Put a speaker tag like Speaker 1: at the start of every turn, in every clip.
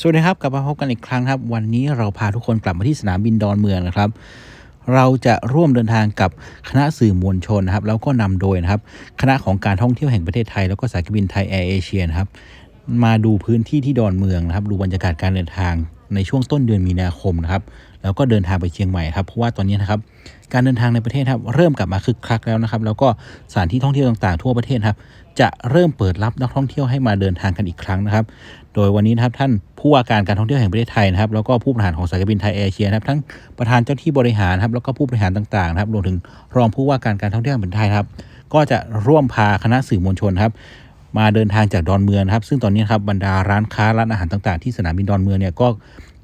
Speaker 1: สวัสดีครับกลับมาพบกันอีกครั้งครับ วันนี้เราพาทุกคนกลับมาที่สนามบินดอนเมืองนะครับ เราจะร่วมเดินทางกับคณะสื่อมวลชนนะครับ แล้วก็นำโดยนะครับ คณะของการท่องเที่ยวแห่งประเทศไทย แล้วก็สายการบินไทยแอร์เอเชียนะครับ มาดูพื้นที่ที่ดอนเมืองนะครับ ดูบรรยากาศการเดินทางในช่วงต้นเดือนมีนาคมนะครับแล้วก็เดินทางไปเชียงใหม่ครับเพราะว่าตอนนี้นะครับการเดินทางในประเทศครับเริ่มกลับมาคึกคักแล้วนะครับ แล้วก็สถานที่ท่องเที่ยวต่างๆ ทั่วประเทศครับจะเริ่มเปิดรับนักท่องเที่ยวให้มาเดินทางกันอีกครั้งนะครับ โดยวันนี้นะครับท่านผู้ว่าการการท่องเที่ยวแห่งประเทศไทยนะครับแล้วก็ผู้บริหารของสายการบินไทยแอร์เอเชียนะครับทั้งประธานเจ้าที่บริหารครับแล้วก็ผู้บริหารต่างๆนะครับรวมถึงรองผู้ว่าการการท่องเที่ยวแห่งประเทศไทยครับก็จะร่วมพาคณะสื่อมวลชนครับ มาเดินทางจากดอนเมืองครับ ซึ่งตอนนี้ครับบรรดาร้านค้าร้านอาหารต่างๆที่สนามบินดอนเมืองเนี่ยก็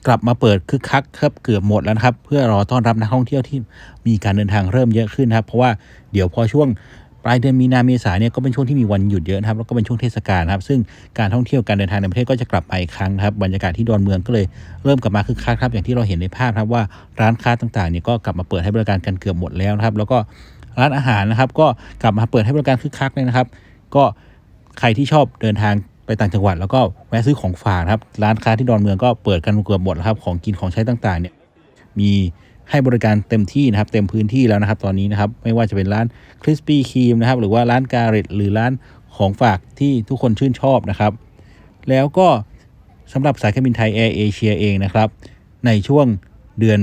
Speaker 1: กลับมาเปิดคึกคักครับเกือบหมดแล้วครับ เพื่อรอต้อนรับนักท่องเที่ยวที่มีการเดินทางเริ่มเยอะขึ้นครับ เพราะว่าเดี๋ยวพอช่วงปลายเดือนมีนาเมษาเนี่ยก็เป็นช่วงที่มีวันหยุดเยอะนะครับแล้วก็เป็นช่วงเทศกาลครับ ซึ่งการท่องเที่ยวการเดินทางในประเทศก็จะกลับมาอีกครั้งครับบรรยากาศที่ดอนเมืองก็เลยเริ่มกลับมาคึกคักครับอย่างที่เราเห็นในภาพครับว่าร้านค้าต่างๆเนี่ยก็กลับมาเปิดให้บริการกันเกือบหมดแล้วนะครับ แล้วก็ร้านอาหารนะครับ ก็กลับมาเปิดให้บริการคึกคักเลยนะครับ ก็ ใครที่ชอบเดินทางไปต่างจังหวัด แล้วก็แวะซื้อของฝากครับร้านค้าที่ดอนเมืองก็เปิดกันเกือบหมดแล้วครับของกินของใช้ต่างๆเนี่ยมีให้บริการเต็มที่นะครับ เต็มพื้นที่แล้วนะครับ ตอนนี้นะครับ ไม่ว่าจะเป็นร้านคริสปี้ครีมนะครับ หรือว่าร้านกาเรตหรือร้านของฝากที่ทุกคนชื่นชอบนะครับ แล้วก็สำหรับสายการบินไทยแอร์เอเชียเองนะครับ ในช่วงเดือน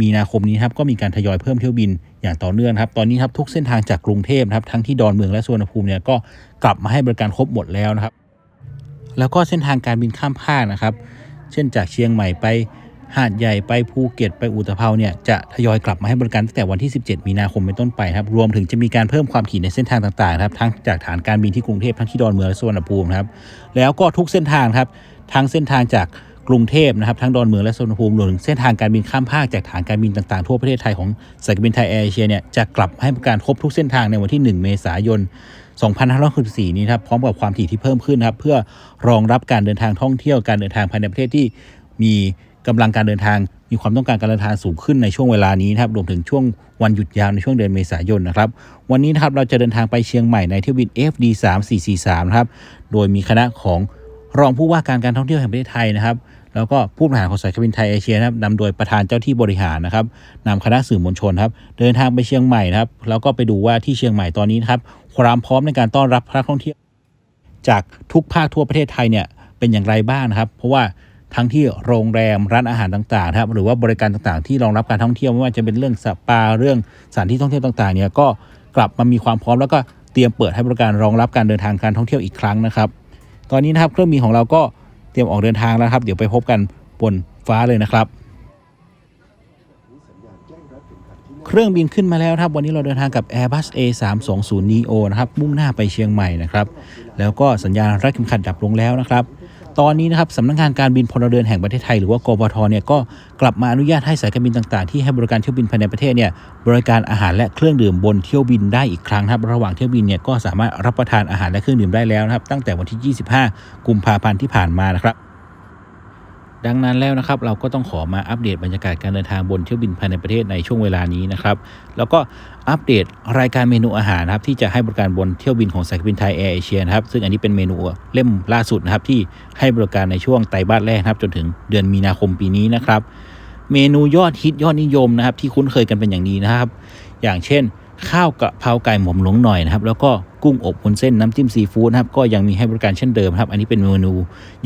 Speaker 1: มีนาคมนี้ครับก็มีการทยอยเพิ่มเที่ยวบินอย่างต่อเนื่องครับตอนนี้ครับทุกเส้นทางจากกรุงเทพครับทั้งที่ดอนเมืองและสุวรรณภูมิเนี่ยก็กลับมาให้บริการครบหมดแล้วนะครับ แล้วก็เส้นทางการบินข้ามภาคนะครับ เช่นจากเชียงใหม่ไปหาดใหญ่ไปภูเก็ตไปอุตภเปาเนี่ยจะทยอยกลับมาให้บริการตั้งแต่วันที่ 17 มีนาคมเป็นต้นไปครับรวมถึงจะมีการเพิ่มความถี่ในเส้นทางต่างๆครับทั้งจากฐานการบินที่กรุงเทพทั้งที่ดอนเมืองและสุวรรณภูมิครับแล้วก็ทุกเส้นทางครับทั้งเส้นทางจาก กรุงเทพนะครับทั้งดอนเมืองและสุวรรณภูมิรวมถึงเส้นทางการบินข้ามภาคจากฐานการบินต่างๆทั่วประเทศไทยของสายการบินไทยแอร์เอเชียเนี่ยจะกลับให้บริการครบทุกเส้นทางในวันที่ 1 เมษายน 2564 นี้ครับพร้อมกับความถี่ที่เพิ่มขึ้นครับเพื่อรองรับการเดินทางท่องเที่ยวการเดินทางภายในประเทศที่มีกำลังการเดินทางมีความต้องการการเดินทางสูงขึ้นในช่วงเวลานี้นะครับรวมถึงช่วงวันหยุดยาวในช่วงเดือนเมษายนนะครับวันนี้นะครับเราจะเดินทางไปเชียงใหม่ในเที่ยวบิน FD 3443นะครับโดยมีคณะของ รองผู้ว่าการการท่องเที่ยวแห่งประเทศไทยนะครับ แล้วก็ผู้บริหารของสายการบินไทยเอเชียนะครับนำโดยประธานเจ้าที่บริหารนะครับนำคณะสื่อมวลชนครับเดินทางไปเชียงใหม่นะครับแล้วก็ไปดูว่าที่เชียงใหม่ตอนนี้นะครับความพร้อมในการต้อนรับนักท่องเที่ยว จากทุกภาคทั่วประเทศไทยเนี่ยเป็นอย่างไรบ้างนะครับ เพราะว่าทั้งที่โรงแรมร้านอาหารต่างๆครับหรือว่าบริการต่างๆ ที่รองรับการท่องเที่ยวไม่ว่าจะเป็นเรื่องสปาเรื่องสถานที่ท่องเที่ยวต่างๆเนี่ยก็กลับมามีความพร้อมแล้วก็เตรียมเปิดให้บริการรองรับการเดินทางการท่องเที่ยวอีกครั้งนะครับ ตอนนี้นะครับเครื่องบินของเราก็เตรียมออกเดินทางแล้วครับ เดี๋ยวไปพบกันบนฟ้าเลยนะครับ เครื่องบินขึ้นมาแล้วครับ วันนี้เราเดินทางกับ Airbus A320 neo นะครับมุ่งหน้าไปเชียงใหม่นะครับ แล้วก็สัญญาณรัดเข็มขัดดับลงแล้วนะครับ ตอนนี้นะครับสำนักงานการบินพลเรือนแห่งประเทศไทยหรือว่ากบทเนี่ยก็กลับมาอนุญาตให้สายการบินต่างๆ ที่ให้บริการเที่ยวบินภายในประเทศเนี่ยบริการอาหารและเครื่องดื่มบนเที่ยวบินได้อีกครั้งครับระหว่างเที่ยวบินเนี่ยก็สามารถรับประทานอาหารและเครื่องดื่มได้แล้วนะครับตั้งแต่วันที่ 25 กุมภาพันธ์ที่ผ่านมานะครับ ดังนั้นแล้วนะครับเราก็ต้องขอมาอัปเดตบรรยากาศการเดินทางบนเที่ยวบินภายในประเทศในช่วงเวลานี้นะครับแล้วก็อัปเดตรายการเมนูอาหารนะครับที่จะให้บริการบนเที่ยวบินของสายการบินไทยแอร์เอเชียนะครับซึ่งอันนี้เป็นเมนูเล่มล่าสุดนะครับที่ให้บริการในช่วงไตรมาสแรกครับจนถึงเดือนมีนาคมปีนี้นะครับเมนูยอดฮิตยอดนิยมนะครับที่คุ้นเคยกันเป็นอย่างดีนะครับ อย่างเช่น ข้าวกะเพราไก่หม่อมหลวงหน่อยนะครับแล้วก็กุ้งอบวุ้นเส้นน้ำจิ้มซีฟู้ดนะครับก็ยังมีให้บริการเช่นเดิมครับ อันนี้เป็นเมนู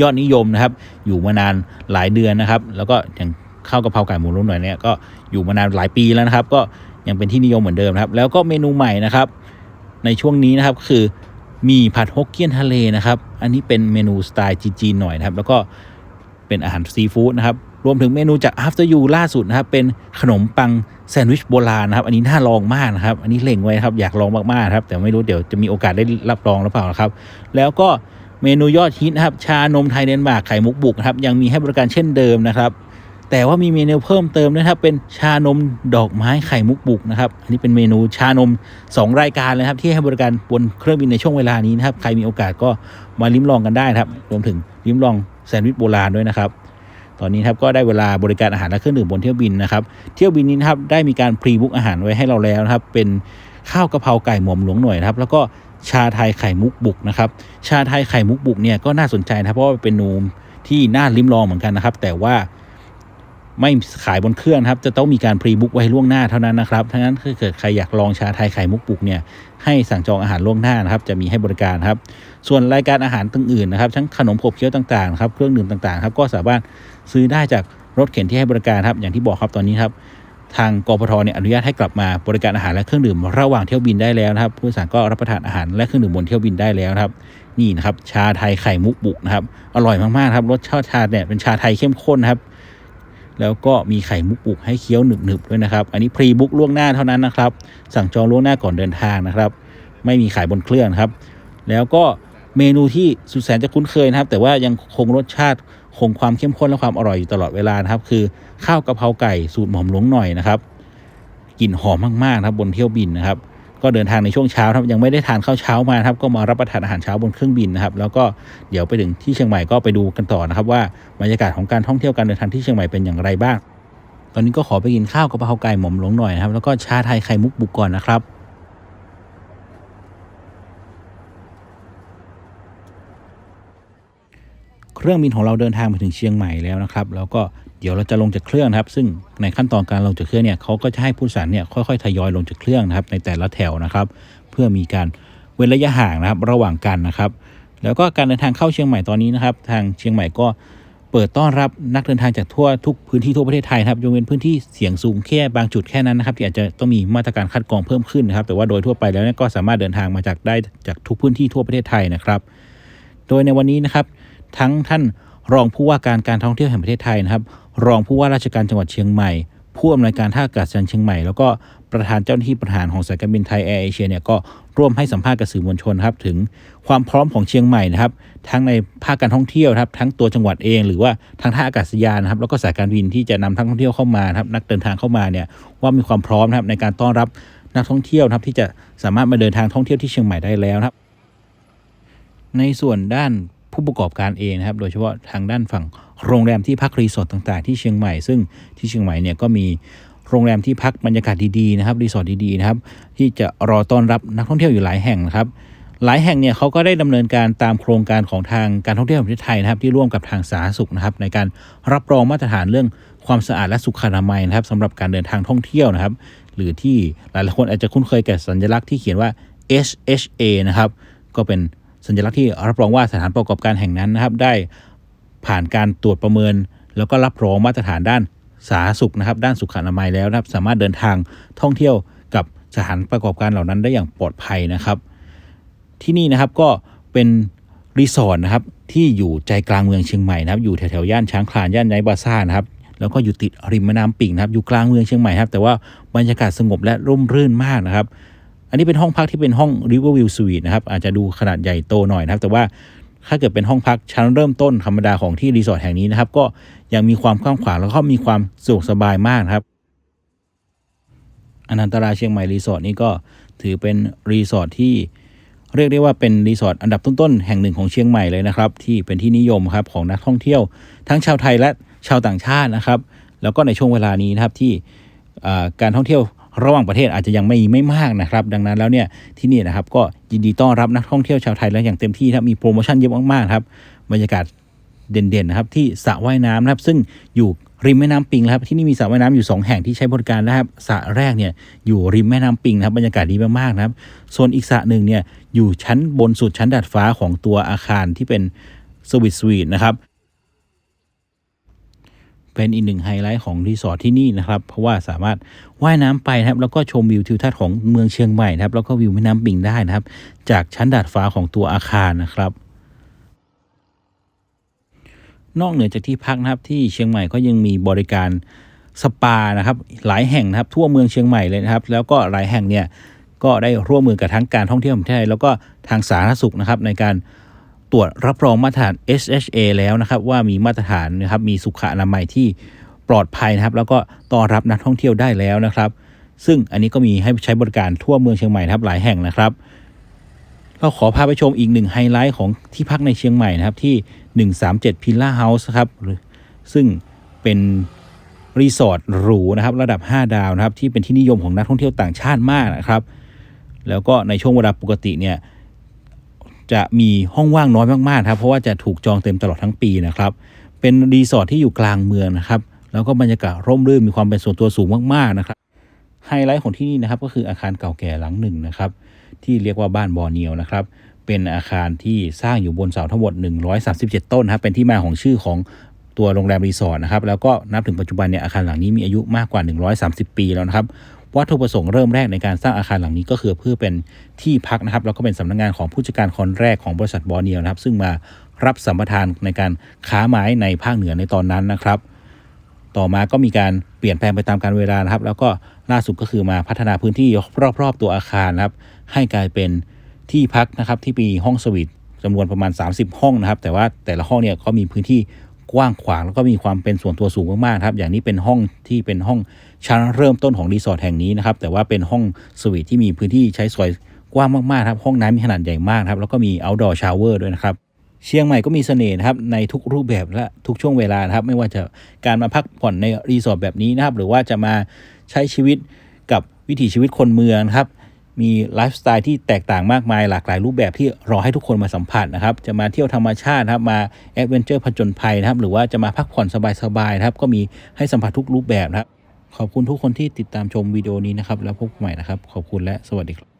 Speaker 1: ยอดนิยมนะครับ อยู่มานานหลายเดือนนะครับ แล้วก็อย่างข้าวกะเพราไก่หม่อมหลวงหน่อยเนี่ยก็อยู่มานานหลายปีแล้วนะครับ ก็ยังเป็นที่นิยมเหมือนเดิมครับ แล้วก็เมนูใหม่นะครับ ในช่วงนี้นะครับคือมีผัดฮกเกี้ยนทะเลนะครับ อันนี้เป็นเมนูสไตล์จีนๆหน่อยนะครับ แล้วก็เป็นอาหารซีฟู้ดนะครับรวมถึงเมนูจาก After You ล่าสุดนะครับเป็นขนมปังแซนด์วิชโบราณนะครับ อันนี้น่าลองมากนะครับ อันนี้เล็งไว้ครับอยากลองมากๆครับ แต่ไม่รู้เดี๋ยวจะมีโอกาสได้รับรองหรือเปล่านะครับ แล้วก็เมนูยอดฮิตนะครับ ชานมไทยเดนมาร์กไข่มุกบุกนะครับยังมีให้บริการเช่นเดิมนะครับแต่ว่ามีเมนูเพิ่มเติมนะครับเป็นชานมดอกไม้ไข่มุกบุกนะครับอันนี้เป็นเมนูชานม 2 รายการเลยครับ ที่ให้บริการบนเครื่องบินในช่วงเวลานี้นะครับ ใครมีโอกาสก็มาลิ้มลองกันได้ครับ รวมถึงลิ้มลองแซนด์วิชโบราณด้วยนะครับ ตอนนี้ครับก็ได้เวลาบริการอาหารและเครื่องดื่มบนเที่ยวบินนะครับ เที่ยวบินนี้นครับได้มีการพรีบุ๊กอาหารไว้ให้เราแล้วนะครับ เป็นข้าวกะเพราไก่หมอมหลวงหน่วยนะครับ แล้วก็ชาไทยไข่มุกบุกนะครับ ชาไทยไข่มุกบุกเนี่ยก็น่าสนใจนะครับเพราะว่าเป็นเมนูที่น่าลิ้มลองเหมือนกันนะครับ แต่ว่า ไม่ขายบนเครื่องครับ จะต้องมีการพรีบุ๊กไว้ล่วงหน้าเท่านั้นนะครับทั้งนั้นถ้าเกิดใครอยากลองชาไทยไข่มุกปุกเนี่ยให้สั่งจองอาหารล่วงหน้านะครับ จะมีให้บริการครับ ส่วนรายการอาหารต่างอื่นนะครับทั้งขนมขบเคี้ยวต่างๆครับเครื่องดื่มต่างๆครับก็สามารถซื้อได้จากรถเข็นที่ให้บริการครับ อย่างที่บอกครับตอนนี้ครับทางกพทเนี่ยอนุญาตให้กลับมาบริการอาหารและเครื่องดื่มระหว่างเที่ยวบินได้แล้วนะครับผู้โดยสารก็รับประทานอาหารและเครื่องดื่มบนเที่ยวบินได้แล้วครับ นี่นะครับชาไทยไข่มุกบุกนะครับอร่อยมากๆครับรสชาติชาเนี่ยเป็นชาไทยเข้มข้นครับ แล้วก็มีไข่มุกบุกให้เคี้ยวหนึบๆด้วยนะครับ อันนี้พรีบุ๊กล่วงหน้าเท่านั้นนะครับ สั่งจองล่วงหน้าก่อนเดินทางนะครับ ไม่มีขายบนเครื่องครับ แล้วก็เมนูที่สุดแสนจะคุ้นเคยนะครับ แต่ว่ายังคงรสชาติคงความเข้มข้นและความอร่อยอยู่ตลอดเวลานะครับ คือข้าวกะเพราไก่สูตรหม่อมหลวงหน่อยนะครับกลิ่นหอมมากๆนะครับบนเที่ยวบินนะครับ ก็เดินทางในช่วงเช้าครับยังไม่ได้ทานข้าวเช้ามาครับก็มารับประทานอาหารเช้าบนเครื่องบินนะครับแล้วก็เดี๋ยวไปถึงที่เชียงใหม่ก็ไปดูกันต่อนะครับว่าบรรยากาศของการท่องเที่ยวการเดินทางที่เชียงใหม่เป็นอย่างไรบ้าง ตอนนี้ก็ขอไปกินข้าวกะเพราไก่หม่อมหลวงหน่อยนะครับแล้วก็ชาไทยไข่มุกบุกก่อนนะครับเครื่องบินของเราเดินทางมาถึงเชียงใหม่แล้วนะครับ แล้วก็ เดี๋ยวเราจะลงจากเครื่องครับซึ่งในขั้นตอนการลงจากเครื่องเนี่ยเขาก็จะให้ผู้โดยสารเนี่ยค่อยๆทยอยลงจากเครื่องนะครับในแต่ละแถวนะครับ เพื่อมีการเว้นระยะห่างนะครับระหว่างกันนะครับ แล้วก็การเดินทางเข้าเชียงใหม่ตอนนี้นะครับ ทางเชียงใหม่ก็เปิดต้อนรับนักเดินทางจากทั่วทุกพื้นที่ทั่วประเทศไทยครับยกเว้นพื้นที่เสี่ยงสูงแค่บางจุดแค่นั้นนะครับที่อาจจะต้องมีมาตรการคัดกรองเพิ่มขึ้นนะครับ แต่ว่าโดยทั่วไปแล้วก็สามารถเดินทางมาจากได้จากทุกพื้นที่ทั่วประเทศไทยนะครับ โดยในวันนี้นะครับ ทั้งท่าน รองผู้ว่าการการท่องเที่ยวแห่งประเทศไทยนะครับ รองผู้ว่าราชการจังหวัดเชียงใหม่ ผู้อำนวยการท่าอากาศยานเชียงใหม่ แล้วก็ประธานเจ้าหน้าที่ประธานของสายการบินไทยแอร์เอเชียเนี่ยก็ร่วมให้สัมภาษณ์กับสื่อมวลชนครับถึงความพร้อมของเชียงใหม่นะครับ ทั้งในภาคการท่องเที่ยวครับทั้งตัวจังหวัดเอง หรือว่าทางท่าอากาศยานนะครับแล้วก็สายการบินที่จะนำท่องเที่ยวเข้ามานะครับนักเดินทางเข้ามาเนี่ยว่ามีความพร้อมนะครับในการต้อนรับนักท่องเที่ยวนะครับที่จะสามารถมาเดินทางท่องเที่ยวที่เชียงใหม่ได้แล้วครับ ในส่วนด้าน ผู้ประกอบการเองนะครับ โดยเฉพาะทางด้านฝั่งโรงแรมที่พักรีสอร์ทต่างๆ ที่เชียงใหม่ ซึ่งที่เชียงใหม่เนี่ยก็มีโรงแรมที่พักบรรยากาศดีๆนะครับรีสอร์ทดีๆนะครับที่จะรอต้อนรับนักท่องเที่ยวอยู่หลายแห่งนะครับ หลายแห่งเนี่ยเขาก็ได้ดำเนินการตามโครงการของทางการท่องเที่ยวแห่งประเทศไทยนะครับ ที่ร่วมกับทางสาธารณสุขนะครับ ในการรับรองมาตรฐานเรื่องความสะอาดและสุขอนามัยนะครับสำหรับการเดินทางท่องเที่ยวนะครับ หรือที่หลายๆคนอาจจะคุ้นเคยกับสัญลักษณ์ที่เขียนว่า SHA นะครับก็เป็น สัญลักษณ์ที่รับรองว่าสถานประกอบการแห่งนั้นนะครับ ได้ผ่านการตรวจประเมิน แล้วก็รับรองมาตรฐานด้านสาธารณสุขนะครับ ด้านสุขอนามัยแล้วนะครับ สามารถเดินทางท่องเที่ยวกับสถานประกอบการเหล่านั้นได้อย่างปลอดภัยนะครับ ที่นี่นะครับก็เป็นรีสอร์ทนะครับที่อยู่ใจกลางเมืองเชียงใหม่นะครับอยู่แถวๆย่านช้างคลานย่านไนบาซ่านะครับแล้วก็อยู่ติดริมแม่น้ำปิ่งนะครับอยู่กลางเมืองเชียงใหม่ครับแต่ว่าบรรยากาศสงบและร่มรื่นมากนะครับ อันนี้เป็นห้องพักที่เป็นห้อง Riverview Suite นะครับ อาจจะดูขนาดใหญ่โตหน่อยนะครับ แต่ว่าถ้าเกิดเป็นห้องพักชั้นเริ่มต้นธรรมดาของที่รีสอร์ทแห่งนี้นะครับ ก็ยังมีความกว้างขวางแล้วก็มีความสะดวกสบายมากครับ อนันตราเชียงใหม่รีสอร์ทนี่ก็ถือเป็นรีสอร์ทที่เรียกได้ว่าเป็นรีสอร์ทอันดับต้นๆแห่งหนึ่งของเชียงใหม่เลยนะครับ ที่เป็นที่นิยมครับของนักท่องเที่ยว ทั้งชาวไทยและชาวต่างชาตินะครับ แล้วก็ในช่วงเวลานี้นะครับที่การท่องเที่ยว ระหว่างประเทศอาจจะยังไม่ไม่มากนะครับ ดังนั้นแล้วเนี่ยที่นี่นะครับก็ยินดีต้อนรับนักท่องเที่ยวชาวไทยและอย่างเต็มที่ครับมีโปรโมชั่นเยอะมากๆครับบรรยากาศเด่นๆนะครับที่สระว่ายน้ำนะครับ ซึ่งอยู่ริมแม่น้ำปิงนะครับที่นี่มีสระว่ายน้ำอยู่ 2 แห่งที่ใช้บริการนะครับสระแรกเนี่ยอยู่ริมแม่น้ำปิงนะครับบรรยากาศดีมากๆนะครับ ส่วนอีกสระหนึ่งเนี่ยอยู่ชั้นบนสุดชั้นดาดฟ้าของตัวอาคารที่เป็นสวิตสวีทนะครับ เป็นอีกหนึ่งไฮไลท์ของรีสอร์ทที่นี่นะครับเพราะว่าสามารถว่ายน้ำไปนะครับแล้วก็ชมวิวทิวทัศน์ของเมืองเชียงใหม่นะครับแล้วก็วิวแม่น้ำปิงได้นะครับ จากชั้นดาดฟ้าของตัวอาคารนะครับนอกเหนือจากที่พักนะครับที่เชียงใหม่ก็ยังมีบริการสปานะครับหลายแห่งนะครับทั่วเมืองเชียงใหม่เลยนะครับ แล้วก็หลายแห่งเนี่ยก็ได้ร่วมมือกับทั้งการท่องเที่ยวแห่งประเทศไทยแล้วก็ทางสาธารณสุขนะครับในการ ตรวจรับรองมาตรฐาน SHA แล้วนะครับว่ามีมาตรฐานนะครับมีสุขอนามัยที่ปลอดภัยนะครับ แล้วก็ต้อนรับนักท่องเที่ยวได้แล้วนะครับ ซึ่งอันนี้ก็มีให้ใช้บริการทั่วเมืองเชียงใหม่นะครับหลายแห่งนะครับเราขอพาไปชมอีกหนึ่งไฮไลท์ของที่พักในเชียงใหม่นะครับที่ 137 Pilla House ครับหรือซึ่งเป็นรีสอร์ทหรูนะครับระดับ 5 ดาวนะครับที่เป็นที่นิยมของนักท่องเที่ยวต่างชาติมากนะครับ แล้วก็ในช่วงเวลาปกติเนี่ย จะมีห้องว่างน้อยมากๆครับเพราะว่าจะถูกจองเต็มตลอดทั้งปีนะครับ เป็นรีสอร์ทที่อยู่กลางเมืองนะครับ แล้วก็บรรยากาศร่มรื่นมีความเป็นส่วนตัวสูงมากๆนะครับไฮไลท์ของที่นี่นะครับก็คืออาคารเก่าแก่หลังหนึ่งนะครับ ที่เรียกว่าบ้านบอเนียวนะครับ เป็นอาคารที่สร้างอยู่บนเสาทั้งหมด 137 ต้นครับเป็นที่มาของชื่อของตัวโรงแรมรีสอร์ทนะครับแล้วก็นับถึงปัจจุบันเนี่ยอาคารหลังนี้มีอายุมากกว่า 130 ปีแล้วนะครับ วัตถุประสงค์เริ่มแรกในการสร้างอาคารหลังนี้ก็คือเพื่อเป็นที่พักนะครับแล้วก็เป็นสำนักงานของผู้จัดการคนแรกของบริษัทบอร์เนียวนะครับซึ่งมารับสัมปทานในการค้าไม้ในภาคเหนือในตอนนั้นนะครับ ต่อมาก็มีการเปลี่ยนแปลงไปตามการเวลานะครับ แล้วก็ล่าสุดก็คือมาพัฒนาพื้นที่รอบๆ ตัวอาคารนะครับ ให้กลายเป็นที่พักนะครับที่มีห้องสวีทจำนวนประมาณ 30 ห้องนะครับ แต่ว่าแต่ละห้องเนี่ยเขามีพื้นที่ กว้างขวางแล้วก็มีความเป็นส่วนตัวสูงมากๆครับอย่างนี้เป็นห้องที่เป็นห้องชั้นเริ่มต้นของรีสอร์ทแห่งนี้นะครับแต่ว่าเป็นห้องสวีทที่มีพื้นที่ใช้สอยกว้างมากๆครับห้องน้ำมีขนาดใหญ่มากครับแล้วก็มี outdoor shower ด้วยนะครับเชียงใหม่ก็มีเสน่ห์นะครับในทุกรูปแบบและทุกช่วงเวลานะครับไม่ว่าจะการมาพักผ่อนในรีสอร์ทแบบนี้นะครับหรือว่าจะมาใช้ชีวิตกับวิถีชีวิตคนเมืองครับ มีไลฟ์สไตล์ที่แตกต่างมากมายหลากหลายรูปแบบที่รอให้ทุกคนมาสัมผัสนะครับ จะมาเที่ยวธรรมชาตินะครับ มาแอดเวนเจอร์ผจญภัยนะครับ หรือว่าจะมาพักผ่อนสบายๆนะครับ ก็มีให้สัมผัสทุกรูปแบบนะครับ ขอบคุณทุกคนที่ติดตามชมวิดีโอนี้นะครับ แล้วพบกันใหม่นะครับ ขอบคุณและสวัสดีครับ